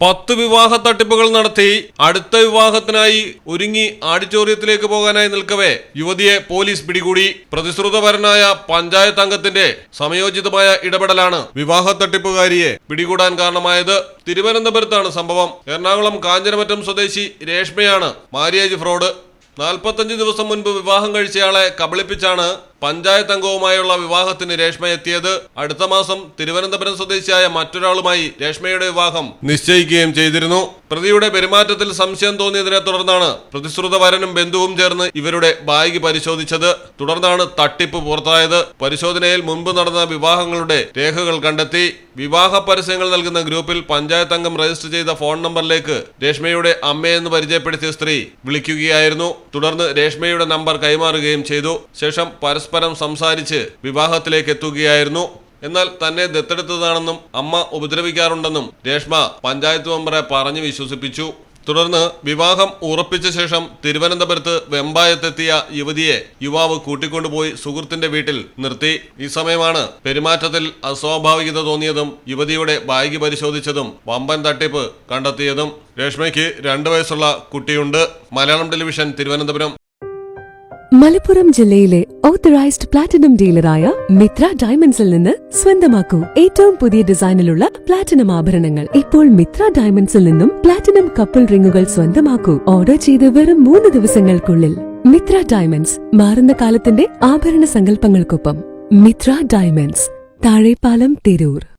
പത്ത് വിവാഹ തട്ടിപ്പുകൾ നടത്തി അടുത്ത വിവാഹത്തിനായി ഒരുങ്ങി ആഡിറ്റോറിയത്തിലേക്ക് പോകാനായി നിൽക്കവേ യുവതിയെ പോലീസ് പിടികൂടി. പ്രതിശ്രുതപരനായ പഞ്ചായത്ത് അംഗത്തിന്റെ സമയോചിതമായ ഇടപെടലാണ് വിവാഹ തട്ടിപ്പുകാരിയെ പിടികൂടാൻ കാരണമായത്. തിരുവനന്തപുരത്താണ് സംഭവം. എറണാകുളം കാഞ്ഞിരമറ്റം സ്വദേശി രേഷ്മയാണ് മാരിയേജ് ഫ്രോഡ്. നാൽപ്പത്തഞ്ച് ദിവസം മുൻപ് വിവാഹം കഴിച്ചയാളെ കബളിപ്പിച്ചാണ് പഞ്ചായത്ത് അംഗവുമായുള്ള വിവാഹത്തിന് രേഷ്മ എത്തിയത് അടുത്ത മാസം തിരുവനന്തപുരം സ്വദേശിയായ മറ്റൊരാളുമായി രേഷ്മയുടെ വിവാഹം നിശ്ചയിക്കുകയും ചെയ്തിരുന്നു. പ്രതിയുടെ പെരുമാറ്റത്തിൽ സംശയം തോന്നിയതിനെ തുടർന്നാണ് പ്രതിശ്രുത വരനും ബന്ധുവും ചേർന്ന് ഇവരുടെ ബാഗ് പരിശോധിച്ചത്. തുടർന്നാണ് തട്ടിപ്പ് പുറത്തായത്. പരിശോധനയിൽ മുൻപ് നടന്ന വിവാഹങ്ങളുടെ രേഖകൾ കണ്ടെത്തി. വിവാഹ പരസ്യങ്ങൾ നൽകുന്ന ഗ്രൂപ്പിൽ പഞ്ചായത്ത് അംഗം രജിസ്റ്റർ ചെയ്ത ഫോൺ നമ്പറിലേക്ക് രേഷ്മയുടെ അമ്മയെന്ന് പരിചയപ്പെടുത്തിയ സ്ത്രീ വിളിക്കുകയായിരുന്നു. തുടർന്ന് രേഷ്മയുടെ നമ്പർ കൈമാറുകയും ചെയ്തു. ശേഷം പരസ്പരം സംസാരിച്ച് വിവാഹത്തിലേക്ക് എത്തുകയായിരുന്നു. എന്നാൽ തന്നെ ദത്തെടുത്തതാണെന്നും അമ്മ ഉപദ്രവിക്കാറുണ്ടെന്നും രേഷ്മ പഞ്ചായത്ത് മെമ്പറെ പറഞ്ഞു വിശ്വസിപ്പിച്ചു. തുടർന്ന് വിവാഹം ഉറപ്പിച്ച ശേഷം തിരുവനന്തപുരത്ത് വെമ്പായത്തെത്തിയ യുവതിയെ യുവാവ് കൂട്ടിക്കൊണ്ടുപോയി സുഹൃത്തിന്റെ വീട്ടിൽ നിർത്തി. ഈ സമയമാണ് പെരുമാറ്റത്തിൽ അസ്വാഭാവികത തോന്നിയതും യുവതിയുടെ ബാഗ് പരിശോധിച്ചതും വമ്പൻ തട്ടിപ്പ് കണ്ടെത്തിയതും. രേഷ്മയ്ക്ക് രണ്ടു വയസ്സുള്ള കുട്ടിയുണ്ട്. മലയാളം ടെലിവിഷൻ തിരുവനന്തപുരം. മലപ്പുറം ജില്ലയിലെ ഓത്തറൈസ്ഡ് പ്ലാറ്റിനം ഡീലറായ മിത്ര ഡയമണ്ട്സിൽ നിന്ന് സ്വന്തമാക്കൂ. ഏറ്റവും പുതിയ ഡിസൈനിലുള്ള പ്ലാറ്റിനം ആഭരണങ്ങൾ. ഇപ്പോൾ മിത്ര ഡയമണ്ട്സിൽ നിന്നും പ്ലാറ്റിനം കപ്പിൾ റിങ്ങുകൾ സ്വന്തമാക്കൂ. ഓർഡർ ചെയ്ത് വെറും മൂന്ന് ദിവസങ്ങൾക്കുള്ളിൽ. മിത്ര ഡയമണ്ട്സ് മാറുന്ന കാലത്തിന്റെ ആഭരണ സങ്കല്പങ്ങൾക്കൊപ്പം. മിത്ര ഡയമണ്ട്സ് താഴെപ്പാലം തിരൂർ.